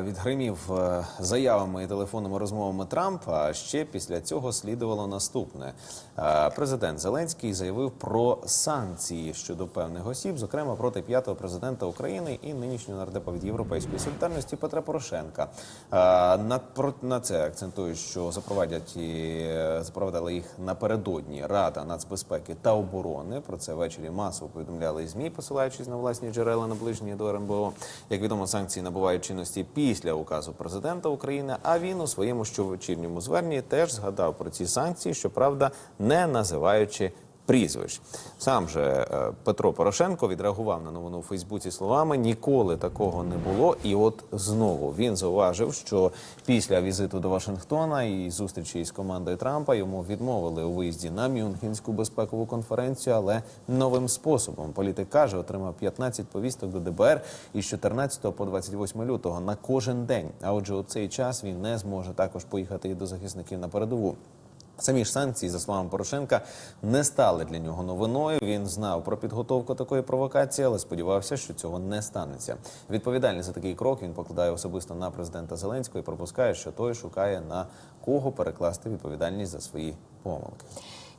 Відгримів е, заявами і телефонними розмовами Трампа. Ще після цього слідувало наступне. Е, Президент Зеленський заявив про санкції щодо певних осіб, зокрема проти п'ятого президента України і нинішнього нардепа від Європейської солідарності Петра Порошенка. Е, На про на це акцентують, що запровадять запровадили їх напередодні Рада нацбезпеки та оборони. Про це ввечері масово повідомляли змі, посилаючись на власні джерела наближені до РНБО. Як відомо, санкції набувають чинності після указу президента України. А він у своєму щовечірньому зверненні теж згадав про ці санкції, щоправда, не називаючи. Прізвищ сам же е, Петро Порошенко відреагував на новину у Фейсбуці словами ніколи такого не було. І от знову він зауважив, що після візиту до Вашингтона і зустрічі із командою Трампа йому відмовили у виїзді на Мюнхенську безпекову конференцію, але новим способом. Політик каже, отримав 15 повісток до ДБР із 14 по 28 лютого на кожен день. А отже, у цей час він не зможе також поїхати і до захисників на передову. Самі ж санкції, за словами Порошенка, не стали для нього новиною. Він знав про підготовку такої провокації, але сподівався, що цього не станеться. Відповідальність за такий крок він покладає особисто на президента Зеленського і пропускає, що той шукає на кого перекласти відповідальність за свої помилки.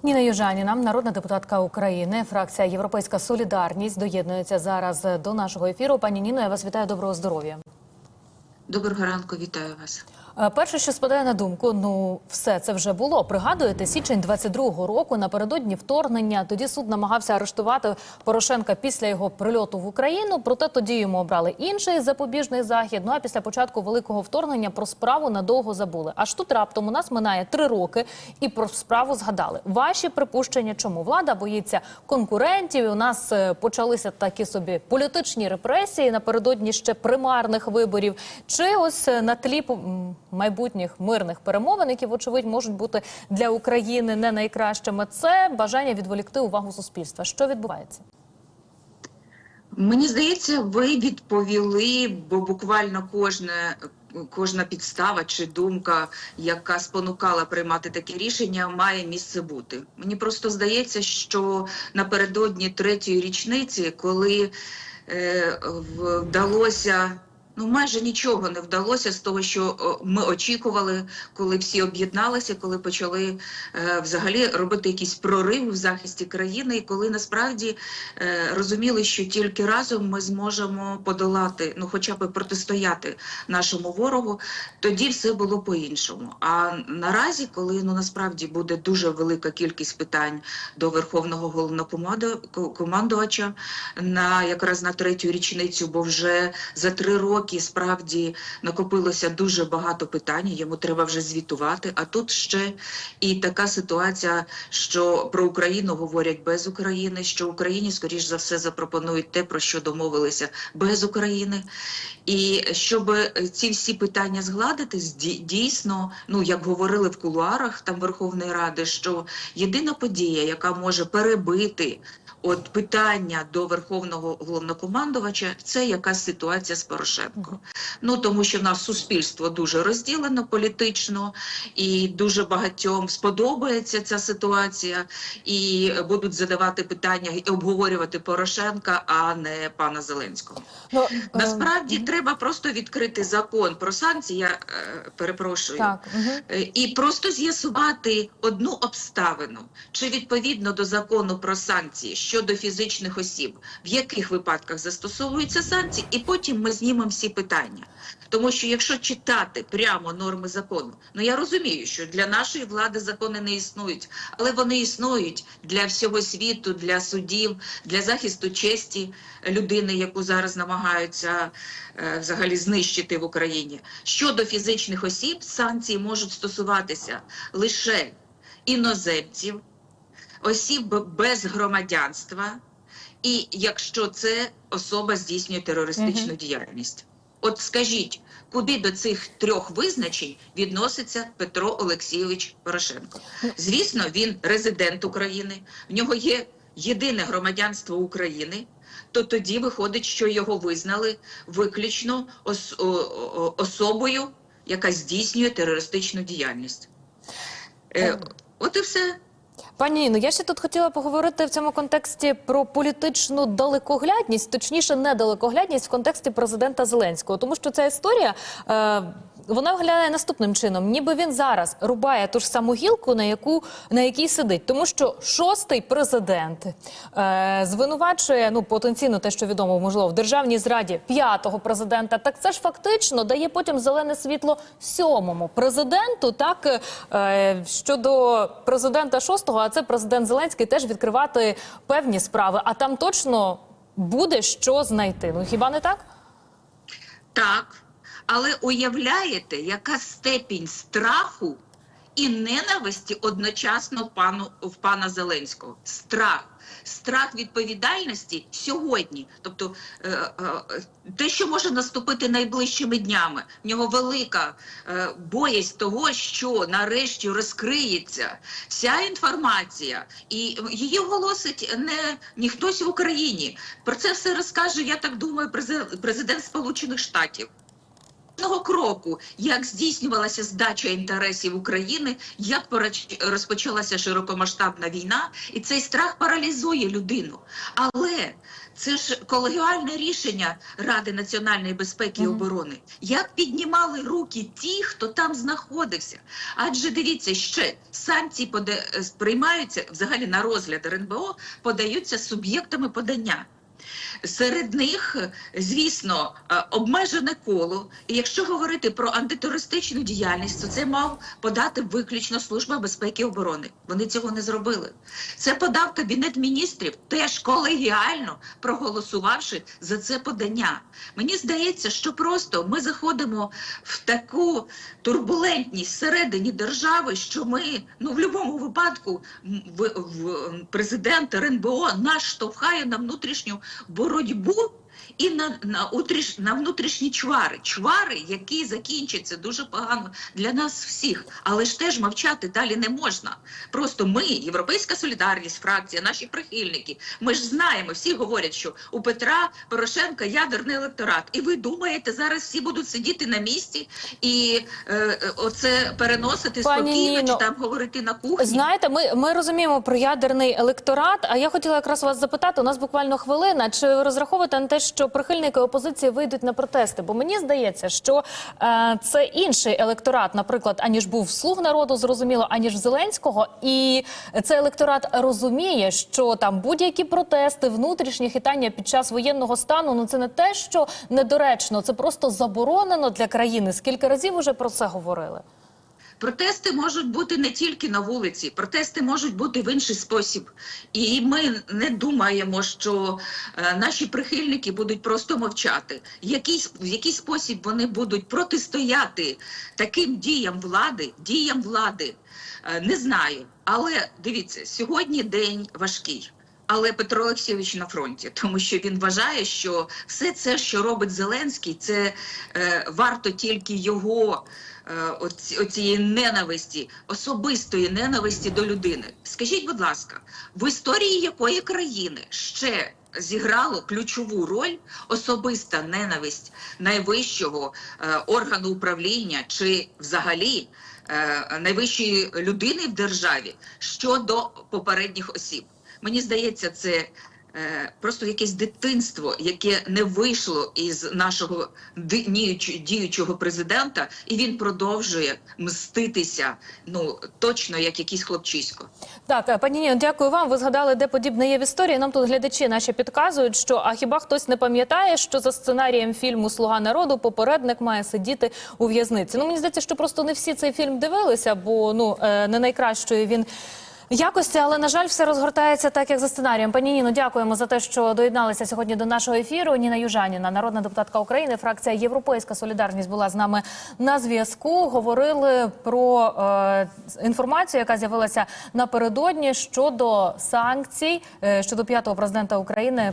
Ніна Южаніна, народна депутатка України, фракція Європейська Солідарність доєднується зараз до нашого ефіру. Пані Ніно, я вас вітаю. Доброго здоров'я. Доброго ранку, вітаю вас. Е, Перше, що спадає на думку, ну все це вже було. Пригадуєте, січень 22-го року напередодні вторгнення. Тоді суд намагався арештувати Порошенка після його прильоту в Україну. Проте тоді йому обрали інший запобіжний захід. Ну а після початку великого вторгнення про справу надовго забули. Аж тут раптом у нас минає три роки, і про справу згадали. Ваші припущення, чому влада боїться конкурентів? У нас е, почалися такі собі політичні репресії напередодні ще примарних виборів. Чи ось е, на тлі майбутніх мирних перемовин, які вочевидь можуть бути для України не найкращими, це бажання відволікти увагу суспільства. Що відбувається? Мені здається, ви відповіли, бо буквально кожне. Кожна підстава чи думка, яка спонукала приймати таке рішення, має місце бути. Мені просто здається, що напередодні третьої річниці, коли е, вдалося. Ну, майже нічого не вдалося з того, що ми очікували, коли всі об'єдналися, коли почали е, взагалі робити якийсь прорив в захисті країни, і коли насправді е, розуміли, що тільки разом ми зможемо подолати, ну хоча б протистояти нашому ворогу, тоді все було по-іншому. А наразі, коли ну насправді буде дуже велика кількість питань до верховного головнокомандувача на якраз на третю річницю, бо вже за три роки справді накопилося дуже багато питань. Йому треба вже звітувати. А тут ще і така ситуація, що про Україну говорять без України, що Україні, скоріш за все, запропонують те, про що домовилися без України. І щоб ці всі питання згладити, дійсно, ну як говорили в кулуарах там Верховної Ради, що єдина подія, яка може перебити. От питання до верховного головнокомандувача це якась ситуація з Порошенко. Ну тому що в нас суспільство дуже розділено політично, і дуже багатьом сподобається ця ситуація, і будуть задавати питання і обговорювати Порошенка, а не пана Зеленського. Ну Насправді треба просто відкрити закон про санкції. Я е, перепрошую. так. Угу. Е, І просто з'ясувати одну обставину, чи відповідно до закону про санкції щодо фізичних осіб, в яких випадках застосовуються санкції, і потім ми знімемо всі питання. Тому що якщо читати прямо норми закону, ну я розумію, що для нашої влади закони не існують, але вони існують для всього світу, для судів, для захисту честі людини, яку зараз намагаються е, взагалі знищити в Україні. Щодо фізичних осіб, санкції можуть стосуватися лише іноземців, осіб без громадянства, і якщо це особа здійснює терористичну Мгм. діяльність. От скажіть, куди до цих трьох визначень відноситься Петро Олексійович Порошенко? Звісно, він резидент України, в нього є єдине громадянство України. То тоді виходить, що його визнали виключно ос- особою, яка здійснює терористичну діяльність. Е, Ем. от і все. Пані Ніно, я ще тут хотіла поговорити в цьому контексті про політичну далекоглядність, точніше, недалекоглядність в контексті президента Зеленського, тому що ця історія. Е, вона виглядає наступним чином, ніби він зараз рубає ту ж саму гілку, на яку на якій сидить, тому що шостий президент е, звинувачує ну потенційно те, що відомо можливо в державній зраді п'ятого президента. Так це ж фактично дає потім зелене світло сьомому президенту. Так е, щодо президента шостого, а це президент Зеленський теж відкривати певні справи. А там точно буде що знайти. Ну хіба не так? Так, але уявляєте, яка степінь страху і ненависті одночасно пану в пана Зеленського? Страх. Страх відповідальності сьогодні, тобто е, е, те, що може наступити найближчими днями, в нього велика е, того, що нарешті розкриється вся інформація, і її оголосить не, не хтось в Україні. Про це все розкаже, я так думаю, президент Сполучених Штатів. Кроку, як здійснювалася здача інтересів України, як розпочалася широкомасштабна війна, і цей страх паралізує людину. Але це ж колегіальне рішення Ради національної безпеки і оборони. Як піднімали руки ті, хто там знаходився? Адже дивіться, ще санкції пода... приймаються взагалі на розгляд РНБО, подаються суб'єктами подання. Серед них, звісно, е, обмежене коло. І якщо говорити про антитерористичну діяльність, то це мав подати виключно Служба безпеки і оборони. Вони цього не зробили. Це подав Кабінет міністрів, теж колегіально проголосувавши за це подання. Мені здається, що просто ми заходимо в таку турбулентність всередині держави, що ми ну в будь-якому випадку в, президент РНБО нас штовхає на внутрішню боротьбу і на, на, утріш, на внутрішні чвари. Чвари, які закінчаться дуже погано для нас всіх. Але ж теж мовчати далі не можна. Просто ми, Європейська солідарність, фракція, наші прихильники, ми ж знаємо, всі говорять, що у Петра Порошенка ядерний електорат. І ви думаєте, зараз всі будуть сидіти на місці і е, е, оце переносити Пані спокійно Ніно, чи там говорити на кухні? Знаєте, ми, ми розуміємо про ядерний електорат. А я хотіла якраз вас запитати. У нас буквально хвилина. Чи ви розраховуєте на те, що прихильники опозиції вийдуть на протести? Бо мені здається, що е, це інший електорат, наприклад, аніж був слуг народу, зрозуміло, аніж Зеленського. І цей електорат розуміє, що там будь-які протести, внутрішні хитання під час воєнного стану. Ну це не те, що недоречно, це просто заборонено для країни. Скільки разів уже про це говорили? Протести можуть бути не тільки на вулиці, протести можуть бути в інший спосіб. І ми не думаємо, що е, наші прихильники будуть просто мовчати. Якийсь, в який спосіб вони будуть протистояти таким діям влади, діям влади, е, не знаю. Але дивіться, сьогодні день важкий. Але Петро Олексійович на фронті, тому що він вважає, що все це, що робить Зеленський, це е, варто тільки його е, оці- оцієї ненависті, особистої ненависті до людини. Скажіть, будь ласка, в історії якої країни ще зіграло ключову роль особиста ненависть найвищого е, органу управління чи взагалі е, найвищої людини в державі щодо попередніх осіб? Мені здається, це е, просто якесь дитинство, яке не вийшло із нашого діючого президента, і він продовжує мститися. Ну точно як якийсь хлопчисько. Так, е, пані Ніно, дякую вам. Ви згадали, де подібне є в історії. Нам тут глядачі наші підказують, що а хіба хтось не пам'ятає, що за сценарієм фільму Слуга народу попередник має сидіти у в'язниці. Ну мені здається, що просто не всі цей фільм дивилися, бо ну е, не найкращої він. Якості, але на жаль, все розгортається так, як за сценарієм. Пані Ніно, дякуємо за те, що доєдналися сьогодні до нашого ефіру. Ніна Южаніна, народна депутатка України, фракція Європейська Солідарність була з нами на зв'язку. Говорили про е, інформацію, яка з'явилася напередодні щодо санкцій е, щодо п'ятого президента України